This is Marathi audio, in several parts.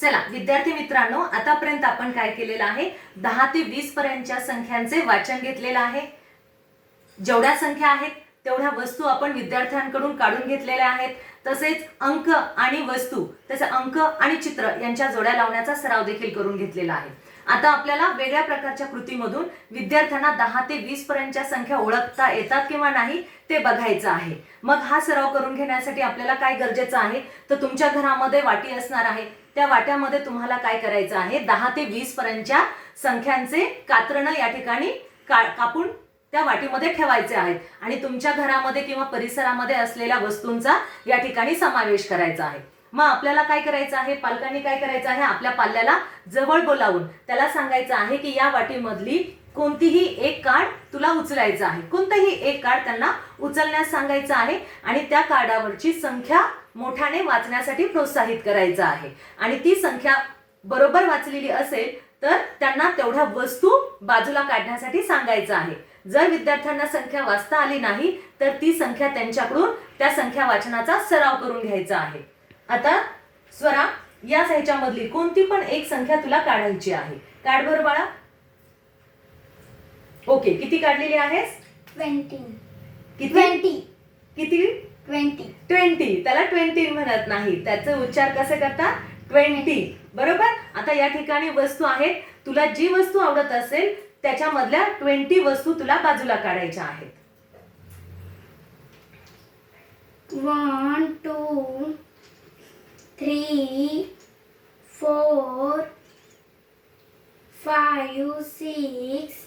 चला विद्यार्थी मित्रांनो आतापर्यंत आपण काय केलेलं आहे? दहा ते वीस पर्यंतच्या संख्यांचे वाचन घेतलेलं आहे. जेवढ्या संख्या आहेत तेवढ्या वस्तू आपण विद्यार्थ्यांकडून काढून घेतलेल्या आहेत. तसेच अंक आणि वस्तू तसे अंक आणि चित्र यांच्या जोड्या लावण्याचा सराव देखील करून घेतलेला आहे. आता आपल्याला वेगळ्या प्रकारच्या कृतीमधून विद्यार्थ्यांना दहा ते वीस पर्यंतच्या संख्या ओळखता येतात किंवा नाही ते बघायचं आहे. मग हा सराव करून घेण्यासाठी आपल्याला काय गरजेचं आहे? तर तुमच्या घरामध्ये वाटी असणार आहे. त्या वाट्यामध्ये तुम्हाला काय करायचं आहे? दहा ते वीस पर्यंतच्या संख्यांचे कात्रणं या ठिकाणी का कापून त्या वाटीमध्ये ठेवायचे आहेत. आणि तुमच्या घरामध्ये किंवा परिसरामध्ये असलेल्या वस्तूंचा या ठिकाणी समावेश करायचा आहे. मग आपल्याला काय करायचं आहे? पालकांनी काय करायचं आहे? आपल्या पाल्याला जवळ बोलावून त्याला सांगायचं आहे की या वाटीमधली कोणतीही एक कार्ड तुला उचलायचं आहे. कोणतंही एक कार्ड त्यांना उचलण्यास सांगायचं आहे आणि त्या कार्डावरची संख्या मोठ्याने वाचण्यासाठी प्रोत्साहित करायचं आहे. आणि ती संख्या बरोबर वाचलेली असेल तर त्यांना तेवढ्या वस्तू बाजूला काढण्यासाठी सांगायचं आहे. जर विद्यार्थ्यांना संख्या वाचता आली नाही तर ती संख्या त्यांच्याकडून त्या संख्या वाचनाचा सराव करून घ्यायचा आहे. आता स्वरा या ह्याच्यामधली कोणती पण एक संख्या तुला काढायची आहे. कार्डवर बाळा. ओके किती काढलेली आहेस? ट्वेंटी किती? ट्वेंटी किती? ट्वेंटी ट्वेंटी त्याला ट्वेंटी म्हणत नाही. त्याचे उच्चार कसे करतात ट्वेंटी बरोबर? आता या ठिकाणी वस्तू आहेत. तुला जी वस्तू आवडत असेल त्याच्यामधल्या ट्वेंटी वस्तू तुला बाजूला काढायच्या आहेत. One two three four five six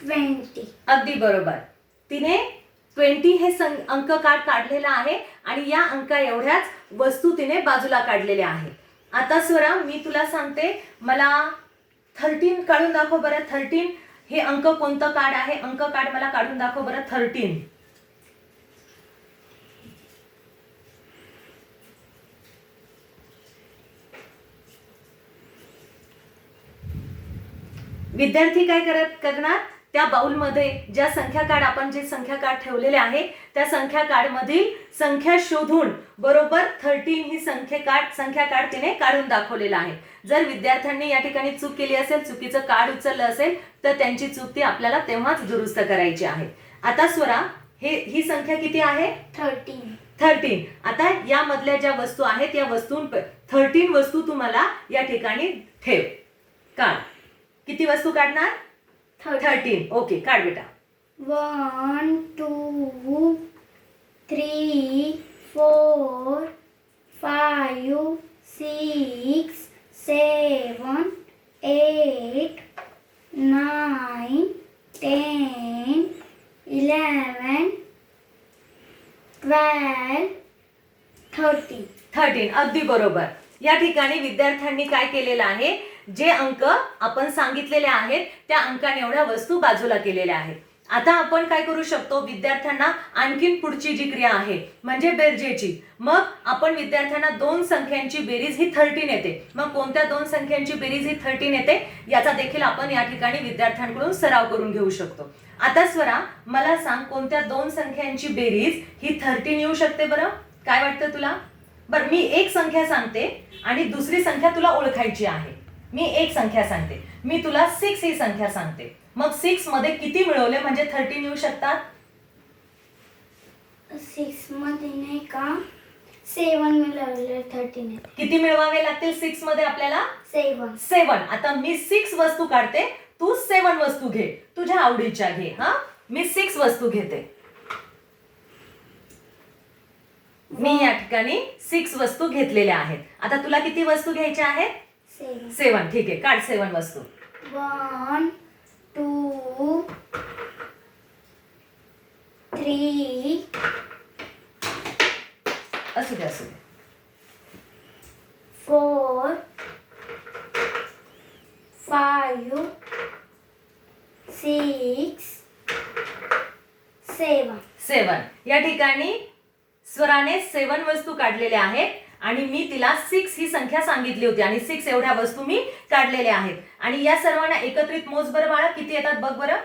Twenty. अगदी बरोबर. तिने ट्वेंटी हे सं अंक कार्ड काढलेला आहे आणि या अंका एवढ्याच वस्तू तिने बाजूला काढलेल्या आहेत. आता स्वरा मी तुला सांगते मला थर्टीन काढून दाखव बरं. थर्टीन हे अंक कोणतं कार्ड आहे? अंक कार्ड मला काढून दाखव बरं. थर्टीन विद्यार्थी काय करत करणार? त्या बाउलमध्ये ज्या संख्या कार्ड आपण जे संख्या कार्ड ठेवलेले आहे त्या संख्या कार्ड मधील संख्या शोधून बरोबर थर्टीन ही संख्या कार्ड संख्या कार्ड तिने काढून दाखवलेला आहे. जर विद्यार्थ्यांनी या ठिकाणी चूक केली असेल चुकीचं कार्ड उचललं असेल तर त्यांची चूक ती आपल्याला तेव्हाच दुरुस्त करायची आहे. आता स्वरा हे ही संख्या किती आहे? थर्टीन थर्टीन आता यामधल्या ज्या वस्तू आहेत या वस्तू थर्टीन वस्तू तुम्हाला या ठिकाणी ठेव. काढ. किती वस्तू काढणार? थर्टीन ओके काढ बेटा one two three four five six seven eight nine ten eleven twelve thirty thirteen अगदी बरोबर. या ठिकाणी विद्यार्थ्यांनी काय केलेलं आहे? जे अंक आपण सांगितलेले आहेत त्या अंकाने एवढ्या वस्तू बाजूला केलेल्या आहेत. आता आपण काय करू शकतो? विद्यार्थ्यांना आणखीन पुढची जी क्रिया आहे म्हणजे बेरजेची मग आपण विद्यार्थ्यांना दोन संख्यांची बेरीज ही थर्टीन येते. मग कोणत्या दोन संख्यांची बेरीज ही थर्टीन येते? याचा देखील आपण या ठिकाणी विद्यार्थ्यांकडून सराव करून घेऊ शकतो. आता स्वरा मला सांग कोणत्या दोन संख्यांची बेरीज ही थर्टीन येऊ शकते बरं? काय वाटतं तुला? बरं मी एक संख्या सांगते आणि दुसरी संख्या तुला ओळखायची आहे. मी एक संख्या सांगते. मी तुला सिक्स ही संख्या सांगते. मग सिक्समध्ये किती मिळवले? म्हणजे थर्टीन येऊ शकतात? सिक्समध्ये नाही का? सेवन मिळवले थर्टीन किती मिळवावे लागतील सिक्समध्ये आपल्याला? सेवन सेवन आता मी सिक्स वस्तू काढते. तू सेवन वस्तू घे. तुझ्या आवडीच्या घे हा? मी सिक्स वस्तू घेते. मी या ठिकाणी सिक्स वस्तू घेतलेल्या आहेत. आता तुला किती वस्तू घ्यायच्या आहेत? सेवन ठीक आहे. काढ सेवन वस्तू. वन टू थ्री असू दे असू दे. Four five six seven seven या ठिकाणी स्वराने सेवन वस्तू काढलेल्या आहेत. आणि मी तिला सिक्स ही संख्या सांगितली होती आणि सिक्स एवढ्या वस्तू मी काढलेल्या आहेत. आणि या सर्वांना एकत्रित मोज बरं बाळा किती येतात बघ बरं?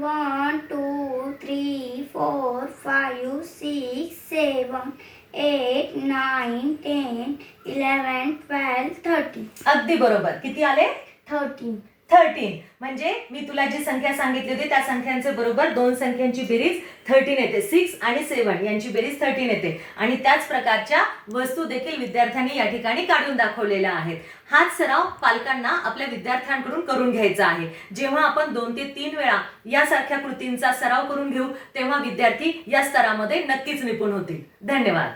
One two three four five six seven eight nine ten eleven twelve thirteen अगदी बरोबर. किती आले? थर्टीन थर्टीन म्हणजे मी तुला जी संख्या सांगितली होती त्या संख्यांचे बरोबर दोन संख्यांची बेरीज थर्टीन येते. सिक्स आणि सेवन यांची बेरीज थर्टीन येते. आणि त्याच प्रकारच्या वस्तू देखील विद्यार्थ्यांनी या ठिकाणी काढून दाखवलेल्या आहेत. हाच सराव पालकांना आपल्या विद्यार्थ्यांकडून करून घ्यायचा आहे. जेव्हा आपण दोन ते तीन वेळा यासारख्या कृतींचा सराव करून घेऊ तेव्हा विद्यार्थी या स्तरामध्ये नक्कीच निपुण होतील. धन्यवाद.